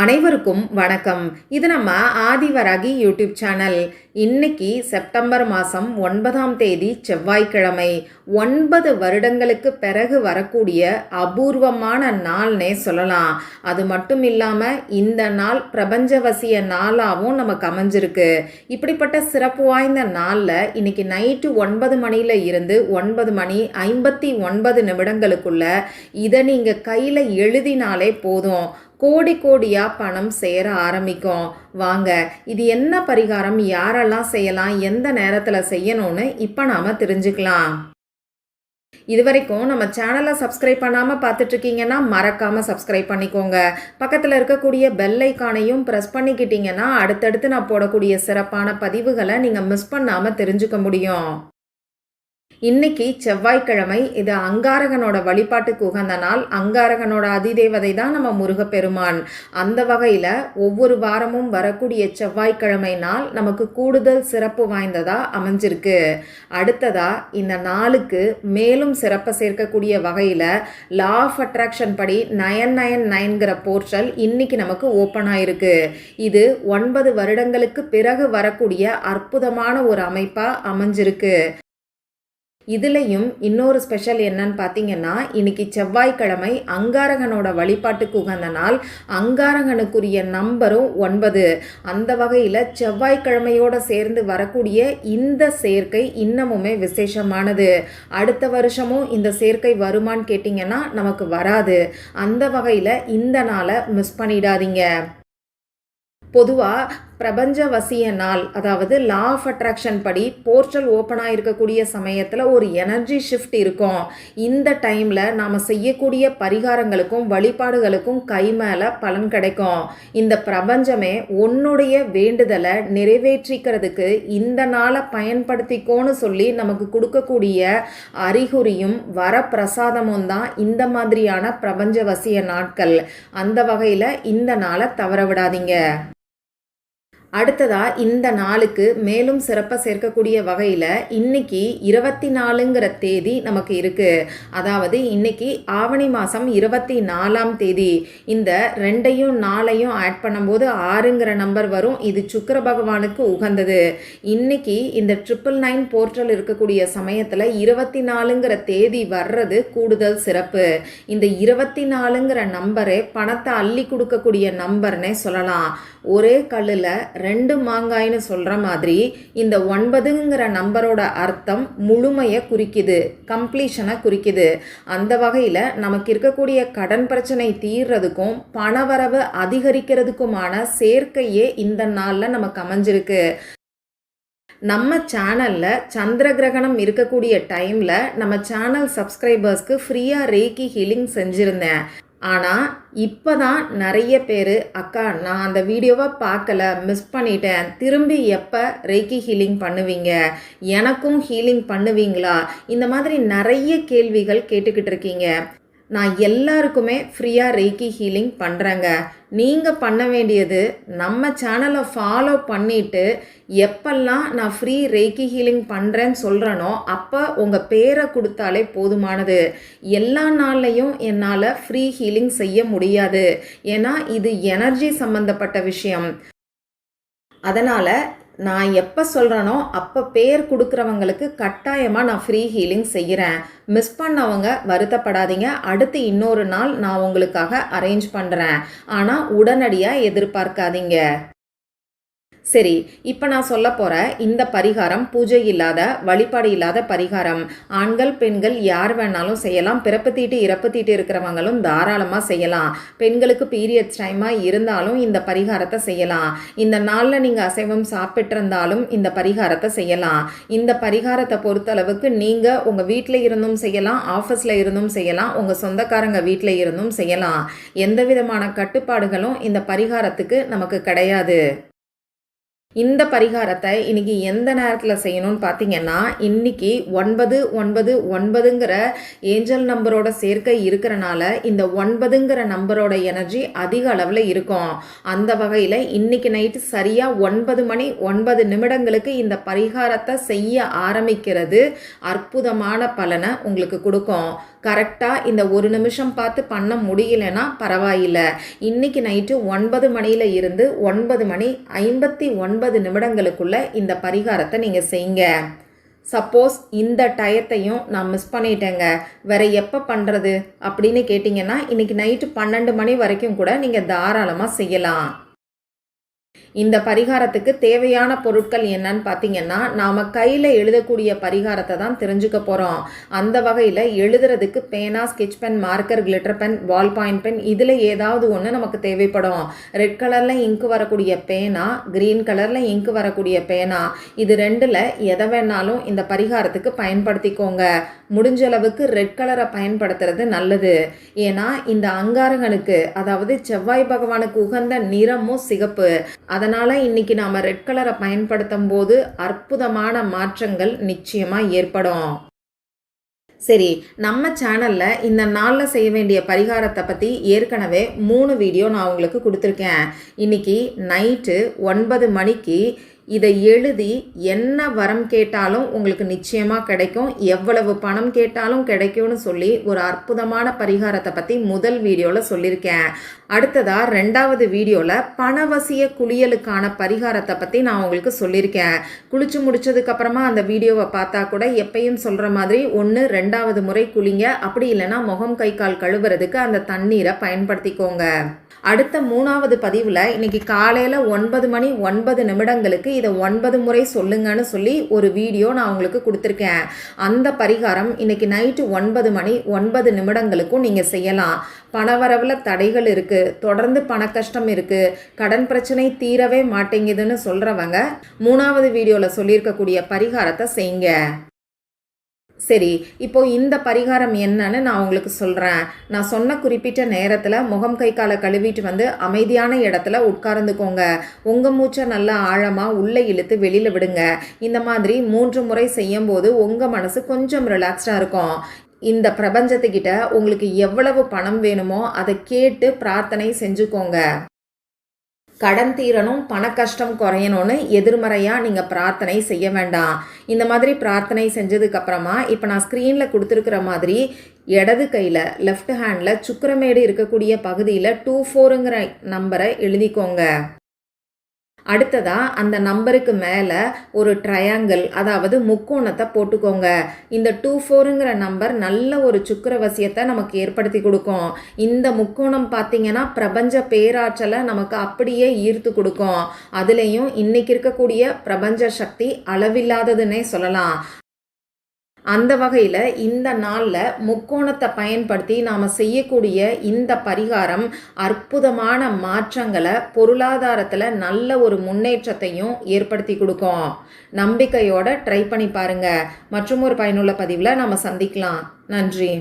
அனைவருக்கும் வணக்கம். இது நம்ம ஆதிவராகி யூடியூப் சேனல். இன்னைக்கு செப்டம்பர் மாதம் ஒன்பதாம் தேதி செவ்வாய்க்கிழமை. ஒன்பது வருடங்களுக்கு பிறகு வரக்கூடிய அபூர்வமான நாள்னே சொல்லலாம். அது மட்டும் இல்லாமல் இந்த நாள் பிரபஞ்சவசிய நாளாகவும் நமக்கு அமைஞ்சிருக்கு. இப்படிப்பட்ட சிறப்பு வாய்ந்த நாளில் இன்னைக்கு நைட்டு ஒன்பது மணியில் இருந்து ஒன்பது மணி ஐம்பத்தி ஒன்பது நிமிடங்களுக்குள்ள இதை நீங்கள் கையில் எழுதினாலே போதும். கோடி கோடியாக பணம் சேர ஆரம்பிக்கும். வாங்க இது என்ன பரிகாரம்? யாரெல்லாம் செய்யலாம்? எந்த நேரத்தில் செய்யணும்னு இப்போ நாம் தெரிஞ்சுக்கலாம். இது வரைக்கும் நம்ம சேனலை சப்ஸ்கிரைப் பண்ணாமல் பார்த்துட்ருக்கீங்கன்னா மறக்காமல் சப்ஸ்கிரைப் பண்ணிக்கோங்க. பக்கத்தில் இருக்கக்கூடிய பெல் ஐக்கானையும் ப்ரெஸ் பண்ணிக்கிட்டீங்கன்னா அடுத்தடுத்து நான் போடக்கூடிய சிறப்பான பதிவுகளை நீங்கள் மிஸ் பண்ணாமல் தெரிஞ்சுக்க முடியும். இன்னைக்கு செவ்வாய்க்கிழமை இது அங்காரகனோட வழிபாட்டுக்கு உகந்த நாள். அங்காரகனோட அதிதேவதை தான் நம்ம முருகப்பெருமான். அந்த வகையில் ஒவ்வொரு வாரமும் வரக்கூடிய செவ்வாய்க்கிழமை நாள் நமக்கு கூடுதல் சிறப்பு வாய்ந்ததாக அமைஞ்சிருக்கு. அடுத்ததா இந்த நாளுக்கு மேலும் சிறப்பை சேர்க்கக்கூடிய வகையில் லா ஆஃப் அட்ராக்ஷன் படி நயன் நயன் நைன்கிற போர்ட்டல் இன்னைக்கு நமக்கு ஓப்பன் ஆயிருக்கு. இது ஒன்பது வருடங்களுக்கு பிறகு வரக்கூடிய அற்புதமான ஒரு அமைப்பாக அமைஞ்சிருக்கு. இதுலேயும் இன்னொரு ஸ்பெஷல் என்னன்னு பார்த்தீங்கன்னா இன்னைக்கு செவ்வாய்க்கிழமை அங்காரகனோட வழிபாட்டுக்கு உகந்த நாள். அங்காரகனுக்குரிய நம்பரும் ஒன்பது. அந்த வகையில் செவ்வாய்க்கிழமையோடு சேர்ந்து வரக்கூடிய இந்த சேர்க்கை இன்னமுமே விசேஷமானது. அடுத்த வருஷமும் இந்த சேர்க்கை வருமான்னு கேட்டிங்கன்னா நமக்கு வராது. அந்த வகையில் இந்த நாளை மிஸ் பண்ணிடாதீங்க. பொதுவாக பிரபஞ்ச வசிய நாள் அதாவது லா ஆஃப் அட்ராக்ஷன் படி போர்ட்டல் ஓப்பன் ஆகிருக்கக்கூடிய சமயத்தில் ஒரு எனர்ஜி ஷிஃப்ட் இருக்கும். இந்த டைமில் நாம் செய்யக்கூடிய பரிகாரங்களுக்கும் வழிபாடுகளுக்கும் கை மேலே பலன் கிடைக்கும். இந்த பிரபஞ்சமே உன்னுடைய வேண்டுதலை நிறைவேற்றிக்கிறதுக்கு இந்த நாளை பயன்படுத்திக்கோன்னு சொல்லி நமக்கு கொடுக்கக்கூடிய அறிகுறியும் வரப்பிரசாதமும் தான் இந்த மாதிரியான பிரபஞ்ச வசிய நாட்கள். அந்த வகையில் இந்த நாளை தவற விடாதீங்க. அடுத்ததா இந்த நாளுக்கு மேலும் சிறப்பாக சேர்க்கக்கூடிய வகையில் இன்னைக்கு இருபத்தி நாலுங்கிற தேதி நமக்கு இருக்குது அதாவது இன்னைக்கு ஆவணி மாதம் இருபத்தி நாலாம் தேதி. இந்த ரெண்டையும் நாளையும் ஆட் பண்ணும்போது ஆறுங்கிற நம்பர் வரும். இது சுக்கர பகவானுக்கு உகந்தது. இன்னைக்கு இந்த ட்ரிபிள் நைன் போர்ட்டல் இருக்கக்கூடிய சமயத்தில் இருபத்தி நாலுங்கிற தேதி வர்றது கூடுதல் சிறப்பு. இந்த இருபத்தி நாலுங்கிற நம்பரே பணத்தை அள்ளி கொடுக்கக்கூடிய நம்பர்னே சொல்லலாம். ஒரே கல்லில் ரெண்டு மாங்காய்னு சொல்கிற மாதிரி இந்த ஒன்பதுங்கிற நம்பரோட அர்த்தம் முழுமையை குறிக்குது கம்ப்ளீஷனை குறிக்குது. அந்த வகையில் நமக்கு இருக்கக்கூடிய கடன் பிரச்சனை தீர்றதுக்கும் பணவரவு அதிகரிக்கிறதுக்குமான சேர்க்கையே இந்த நாளில் நமக்கு அமைஞ்சிருக்கு. நம்ம சேனலில் சந்திர கிரகணம் இருக்கக்கூடிய டைமில் நம்ம சேனல் சப்ஸ்கிரைபர்ஸ்க்கு ஃப்ரீயாக ரேக்கி ஹீலிங் செஞ்சுருந்தேன். ஆனால் இப்போ தான் நிறைய பேர் அக்கா நான் அந்த வீடியோவை பார்க்கல மிஸ் பண்ணிட்டேன். திரும்பி எப்போ ரேக்கி ஹீலிங் பண்ணுவீங்க? எனக்கும் ஹீலிங் பண்ணுவீங்களா? இந்த மாதிரி நிறைய கேள்விகள் கேட்டுக்கிட்டு இருக்கீங்க. நான் எல்லாருக்குமே ஃப்ரீயாக ரேக்கி ஹீலிங் பண்ணுறேங்க நீங்கள் பண்ண வேண்டியது நம்ம சேனலை ஃபாலோ பண்ணிவிட்டு எப்பெல்லாம் நான் ஃப்ரீ ரேக்கி ஹீலிங் பண்ணுறேன்னு சொல்கிறேனோ அப்போ உங்கள் பேரை கொடுத்தாலே போதுமானது. எல்லா நாள்லையும் என்னால் ஃப்ரீ ஹீலிங் செய்ய முடியாது. ஏன்னா இது எனர்ஜி சம்மந்தப்பட்ட விஷயம். அதனால் நான் எப்போ சொல்கிறேனோ அப்போ பேர் கொடுக்குறவங்களுக்கு கட்டாயமாக நான் ஃப்ரீ ஹீலிங் செய்கிறேன் மிஸ் பண்ணவங்க வருத்தப்படாதீங்க. அடுத்து இன்னொரு நாள் நான் உங்களுக்காக அரேஞ்ச் பண்ணுறேன் ஆனால் உடனடியாக எதிர்பார்க்காதீங்க. சரி இப்போ நான் சொல்ல போகிற இந்த பரிகாரம் பூஜை இல்லாத வழிபாடு இல்லாத பரிகாரம். ஆண்கள் பெண்கள் யார் வேணாலும் செய்யலாம். பிறப்பு தீட்டு இறப்பு தீட்டு இருக்கிறவங்களும் தாராளமாக செய்யலாம். பெண்களுக்கு பீரியட்ஸ் டைமாக இருந்தாலும் இந்த பரிகாரத்தை செய்யலாம். இந்த நாளில் நீங்கள் அசைவம் சாப்பிட்டிருந்தாலும் இந்த பரிகாரத்தை செய்யலாம். இந்த பரிகாரத்தை பொறுத்தளவுக்கு நீங்கள் உங்கள் வீட்டில் இருந்தும் செய்யலாம் ஆஃபீஸில் இருந்தும் செய்யலாம் உங்கள் சொந்தக்காரங்க வீட்டில் இருந்தும் செய்யலாம். எந்த விதமான கட்டுப்பாடுகளும் இந்த பரிகாரத்துக்கு நமக்கு கிடையாது. இந்த பரிகாரத்தை இன்னைக்கு எந்த நேரத்தில் செய்யணும்னு பார்த்தீங்கன்னா இன்னைக்கு ஒன்பது ஒன்பது ஒன்பதுங்கிற ஏஞ்சல் நம்பரோட சேர்க்கை இருக்கிறனால இந்த ஒன்பதுங்கிற நம்பரோட எனர்ஜி அதிக அளவில் இருக்கும். அந்த வகையில் இன்னைக்கு நைட்டு சரியாக ஒன்பது மணி ஒன்பது நிமிடங்களுக்கு இந்த பரிகாரத்தை செய்ய ஆரம்பிக்கிறது அற்புதமான பலனை உங்களுக்கு கொடுக்கும். கரெக்டாக இந்த ஒரு நிமிஷம் பார்த்து பண்ண முடியலன்னா பரவாயில்லை. இன்றைக்கி நைட்டு ஒன்பது மணியில் இருந்து ஒன்பது மணி ஐம்பத்தி ஒன்பது நிமிடங்களுக்குள்ள இந்த பரிகாரத்தை நீங்கள் செய்யுங்க. சப்போஸ் இந்த டயத்தையும் நான் மிஸ் பண்ணிட்டேங்க. வேற எப்போ பண்ணுறது அப்படின்னு கேட்டிங்கன்னா இன்றைக்கி நைட்டு பன்னெண்டு மணி வரைக்கும் கூட நீங்கள் தாராளமாக செய்யலாம். இந்த பரிகாரத்துக்கு தேவையான பொருட்கள் என்னன்னு பார்த்தீங்கன்னா நாம் கையில் எழுதக்கூடிய பரிகாரத்தை தான் தெரிஞ்சுக்க போகிறோம் அந்த வகையில் எழுதுறதுக்கு பேனா sketch pen marker glitter pen ball point pen இதில் ஏதாவது ஒன்று நமக்கு தேவைப்படும். ரெட் கலரில் இங்கு வரக்கூடிய பேனா க்ரீன் கலரில் இங்கு வரக்கூடிய பேனா இது ரெண்டில் எதை வேணாலும் இந்த பரிகாரத்துக்கு பயன்படுத்திக்கோங்க. முடிஞ்ச அளவுக்கு ரெட் கலரை பயன்படுத்துறது நல்லது. ஏன்னா இந்த அங்காரகனுக்கு அதாவது செவ்வாய் பகவானுக்கு உகந்த நிறமும் சிகப்பு. அதனால் இன்னைக்கு நாம் ரெட் கலரை பயன்படுத்தும் போது அற்புதமான மாற்றங்கள் நிச்சயமாக ஏற்படும். சரி நம்ம சேனலில் இந்த நாளில் செய்ய வேண்டிய பரிகாரத்தை பற்றி ஏற்கனவே மூணு வீடியோ நான் உங்களுக்கு கொடுத்துருக்கேன். இன்னைக்கு நைட்டு ஒன்பது மணிக்கு இதை எழுதி என்ன வரம் கேட்டாலும் உங்களுக்கு நிச்சயமாக கிடைக்கும். எவ்வளவு பணம் கேட்டாலும் கிடைக்கும்னு சொல்லி ஒரு அற்புதமான பரிகாரத்தை பற்றி முதல் வீடியோவில் சொல்லியிருக்கேன். அடுத்ததாக ரெண்டாவது வீடியோவில் பணவசிய குளியலுக்கான பரிகாரத்தை பற்றி நான் உங்களுக்கு சொல்லியிருக்கேன். குளிச்சு முடிச்சதுக்கப்புறமா அந்த வீடியோவை பார்த்தா கூட எப்பயும் சொல்கிற மாதிரி ஒன்று ரெண்டாவது முறை குளிங்க. அப்படி இல்லைன்னா முகம் கை கால் கழுவுறதுக்கு அந்த தண்ணீரை பயன்படுத்திக்கோங்க. அடுத்த மூணாவது பதிவில் இன்றைக்கி காலையில் ஒன்பது மணி ஒன்பது நிமிடங்களுக்கு இதை ஒன்பது முறை சொல்லுங்கன்னு சொல்லி ஒரு வீடியோ நான் உங்களுக்கு கொடுத்துருக்கேன். அந்த பரிகாரம் இன்னைக்கு நைட்டு ஒன்பது மணி ஒன்பது நிமிடங்களுக்கும் நீங்கள் செய்யலாம். பணவரவில் தடைகள் இருக்குது தொடர்ந்து பண கஷ்டம் இருக்குது கடன் பிரச்சனை தீரவே மாட்டேங்குதுன்னு சொல்கிறவங்க மூணாவது வீடியோவில் சொல்லியிருக்கக்கூடிய பரிகாரத்தை செய்யுங்க. சரி இப்போ இந்த பரிகாரம் என்னன்னு நான் உங்களுக்கு சொல்கிறேன் நான் சொன்ன குறிப்பிட்ட நேரத்தில் முகம் கை காலை கழுவிட்டு வந்து அமைதியான இடத்துல உட்கார்ந்துக்கோங்க. உங்கள் மூச்சை நல்லா ஆழமாக உள்ளே இழுத்து வெளியில் விடுங்க. இந்த மாதிரி மூன்று முறை செய்யும் போது உங்கள் மனசு கொஞ்சம் ரிலாக்ஸ்டாக இருக்கும். இந்த பிரபஞ்சத்துக்கிட்ட உங்களுக்கு எவ்வளவு பணம் வேணுமோ அதை கேட்டு பிரார்த்தனை செஞ்சுக்கோங்க. கடன் தீரணும் பண கஷ்டம் குறையணும்னு எதிர்மறையாக நீங்கள் பிரார்த்தனை செய்ய வேண்டாம். இந்த மாதிரி பிரார்த்தனை செஞ்சதுக்கப்புறமா இப்போ நான் ஸ்க்ரீனில் கொடுத்துருக்குற மாதிரி இடது கையில் லெஃப்ட் ஹேண்டில் சுக்கரமேடு இருக்கக்கூடிய பகுதியில் டூ ஃபோருங்கிற நம்பரை எழுதிக்கோங்க. அடுத்ததாக அந்த நம்பருக்கு மேலே ஒரு ட்ரையாங்கிள் அதாவது முக்கோணத்தை போட்டுக்கோங்க. இந்த டூ ஃபோருங்கிற நம்பர் நல்ல ஒரு சுக்கரவசியத்தை நமக்கு ஏற்படுத்தி கொடுக்கும். இந்த முக்கோணம் பார்த்தீங்கன்னா பிரபஞ்ச பேராற்றலை நமக்கு அப்படியே ஈர்த்து கொடுக்கும். அதுலேயும் இன்றைக்கி இருக்கக்கூடிய பிரபஞ்ச சக்தி அளவில்லாததுன்னே சொல்லலாம். அந்த வகையில் இந்த நாளில் முக்கோணத்தை பயன்படுத்தி நாம் செய்யக்கூடிய இந்த பரிகாரம் அற்புதமான மாற்றங்களை பொருளாதாரத்தில் நல்ல ஒரு முன்னேற்றத்தையும் ஏற்படுத்தி கொடுக்கும். நம்பிக்கையோட ட்ரை பண்ணி பாருங்கள் மற்றும் ஒரு பயனுள்ள பதிவில் நம்ம சந்திக்கலாம். நன்றி.